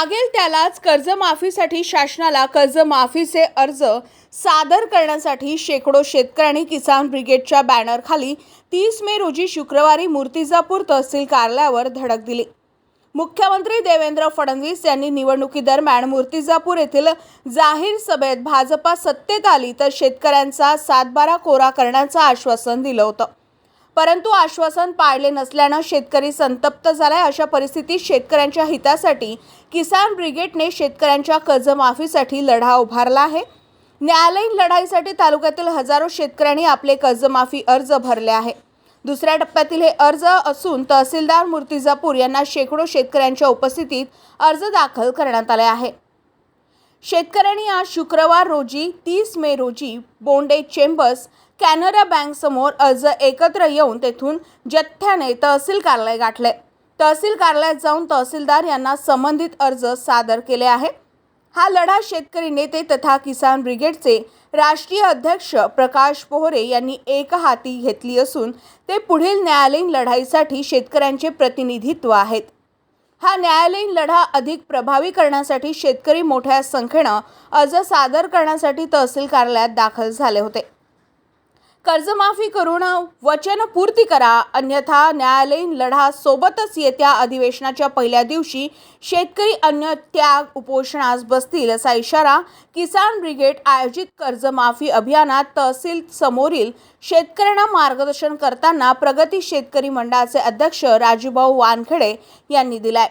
मागेल त्यालाच कर्जमाफीसाठी शासनाला कर्जमाफीचे अर्ज सादर करण्यासाठी शेकडो शेतकऱ्यांनी किसान ब्रिगेडच्या बॅनरखाली तीस मे रोजी शुक्रवारी मूर्तिजापूर तहसील कार्यालयावर धडक दिली. मुख्यमंत्री देवेंद्र फडणवीस यांनी निवडणुकीदरम्यान मूर्तिजापूर येथील जाहीर सभेत भाजपा सत्तेत आली तर शेतकऱ्यांचा सातबारा कोरा करण्याचं आश्वासन दिलं होतं. परंतु आश्वासन पाळले नसल्यानं शेतकरी संतप्त झालाय अशा परिस्थितीत शेतकऱ्यांच्या हितासाठी किसान ब्रिगेडने शेतकऱ्यांच्या कर्जमाफीसाठी लढा उभारला आहे. न्यायालयीन लढाईसाठी तालुक्यातील हजारो शेतकऱ्यांनी आपले कर्जमाफी अर्ज भरले आहे. दुसऱ्या टप्प्यातील हे अर्ज असून तहसीलदार मूर्तिजापूर यांना शेकडो शेतकऱ्यांच्या उपस्थितीत अर्ज दाखल करण्यात आले आहे. शेतकऱ्यांनी आज शुक्रवार रोजी तीस मे रोजी बोंडे चेंबर्स कॅनरा बँक समोर अर्ज एकत्र येऊन तेथून जथ्याने तहसील कार्यालय गाठले. तहसील कार्यालयात जाऊन तहसीलदार यांना संबंधित अर्ज सादर केले आहे. हा लढा शेतकरी नेते तथा किसान ब्रिगेडचे राष्ट्रीय अध्यक्ष प्रकाश पोहरे यांनी एक हाती घेतली असून ते पुढील न्यायालयीन लढाईसाठी शेतकऱ्यांचे प्रतिनिधित्व आहेत. हा न्यायालयीन लढा अधिक प्रभावी करण्यासाठी शेतकरी मोठ्या संख्येनं अर्ज सादर करण्यासाठी तहसील कार्यालयात दाखल झाले होते. कर्जमाफी करून वचनपूर्ती करा. अन्यथा न्यायालयीन लढा सोबतच येत्या अधिवेशनाच्या पहिल्या दिवशी शेतकरी अन्य त्याग उपोषणास बसतील असा इशारा किसान ब्रिगेड आयोजित कर्जमाफी अभियानात तहसील समोरील शेतकऱ्यांना मार्गदर्शन करताना प्रगती शेतकरी मंडळाचे अध्यक्ष राजूभाऊ वानखेडे यांनी दिलाय.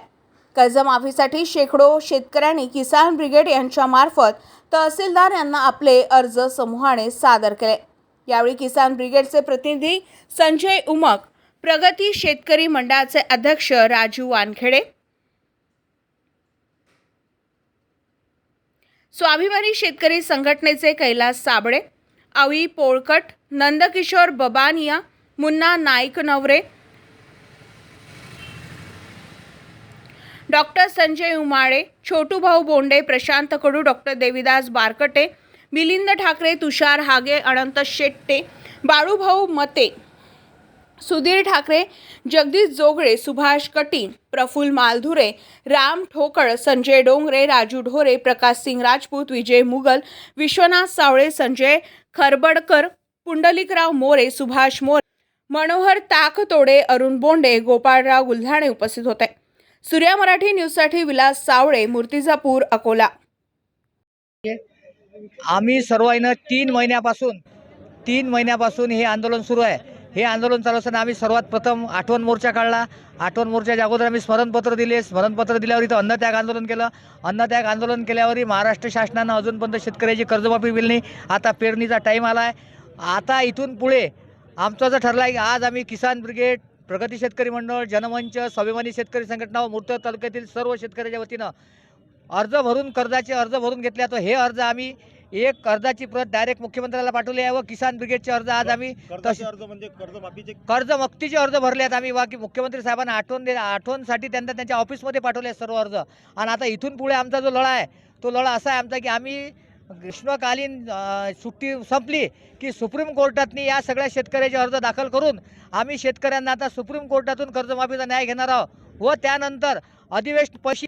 कर्जमाफीसाठी शेकडो शेतकऱ्यांनी किसान ब्रिगेड यांच्यामार्फत तहसीलदार यांना आपले अर्ज समूहाने सादर केले. यावेळी किसान ब्रिगेडचे प्रतिनिधी संजय उमक प्रगती शेतकरी मंडळाचे अध्यक्ष राजू वानखेडे स्वाभिमानी शेतकरी संघटनेचे कैलास साबळे अवी पोळकट नंदकिशोर बबानिया मुन्ना नाईक नवरे डॉक्टर संजय उमाळे छोटू भाऊ बोंडे प्रशांत कडू डॉक्टर देविदास बारकटे मिलिंद ठाकरे तुषार हागे अनंत शेट्टे बाळूभाऊ मते सुधीर ठाकरे जगदीश जोगळे सुभाष कटीन प्रफुल्ल मालधुरे राम ठोकळ संजय डोंगरे राजू ढोरे प्रकाश सिंग राजपूत विजय मुगल विश्वनाथ सावळे संजय खरबडकर पुंडलिकराव मोरे सुभाष मोरे मनोहर ताकतोडे अरुण बोंडे गोपाळराव गुल्हाणे उपस्थित होते. सूर्या मराठी न्यूजसाठी विलास सावळे मूर्तिजापूर अकोला. आम्ही सर्वांना तीन महिन्यापासून तीन महिन्यापासून हे आंदोलन सुरू आहे. हे आंदोलन चालू असताना आम्ही सर्वात प्रथम आठवण मोर्चा काढला. आठवण मोर्चाच्या अगोदर आम्ही स्मरणपत्र दिले. स्मरणपत्र दिल्यावर इथं अन्नत्याग आंदोलन केलं. अन्नत्याग आंदोलन केल्यावरही महाराष्ट्र शासनानं अजूनपर्यंत शेतकऱ्याची कर्जमाफी दिली नाही. आता पेरणीचा टाईम आला आहे आता इथून पुढे आमचं जर ठरलं आहे की आज आम्ही किसान ब्रिगेड प्रगती शेतकरी मंडळ जनमंच स्वाभिमानी शेतकरी संघटना व मूर्त तालुक्यातील सर्व शेतकऱ्याच्या वतीनं अर्ज भरून कर्जाचे अर्ज भरून घेतले तर हे अर्ज आम्ही एक कर्जाची प्रत डायरेक्ट मुख्यमंत्र्याला पाठवली आहे व किसान ब्रिगेडचे अर्ज आज आम्ही अर्ज म्हणजे कर्जमाफीचे कर्जमुक्तीचे अर्ज भरले आहेत आम्ही. वा की मुख्यमंत्री साहेबांना आठवण दे आठवणसाठी त्यांना त्यांच्या ऑफिसमध्ये पाठवले आहेत सर्व अर्ज. आणि आता इथून पुढे आमचा जो लढा आहे तो लढा असा आहे आमचा की आम्ही ग्रीष्मकालीन सुट्टी संपली की सुप्रीम कोर्टातनी या सगळ्या शेतकऱ्याचे अर्ज दाखल करून आम्ही शेतकऱ्यांना आता सुप्रीम कोर्टातून कर्जमाफीचा न्याय घेणार आहोत व त्यानंतर अधिवेशन पशी